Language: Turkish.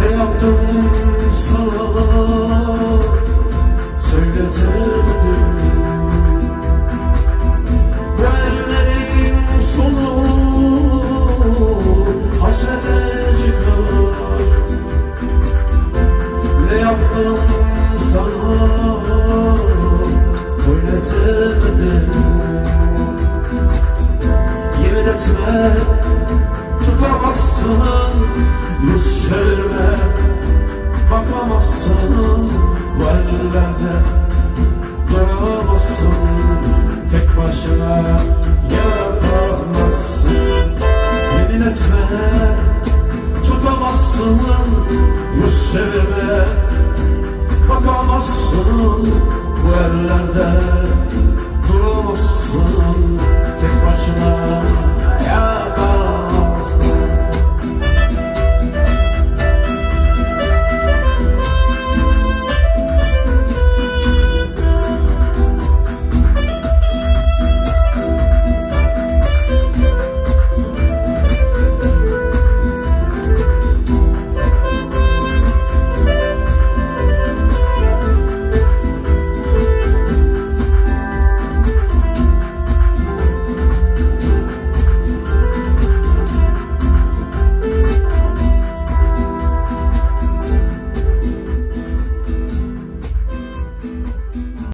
Ne yaptım sana söyletemedim Bu ellerin sonu hasrete çıkar Ne yaptım sana söyletemedim Yemin etme Bakamazsın, yüz Bakamazsın, bu ellerde Dayanamazsın, tek başına. Yapamazsın, yemin etme. Tutamazsın, yüz Bakamazsın, bu ellerde Duramazsın, tek başına.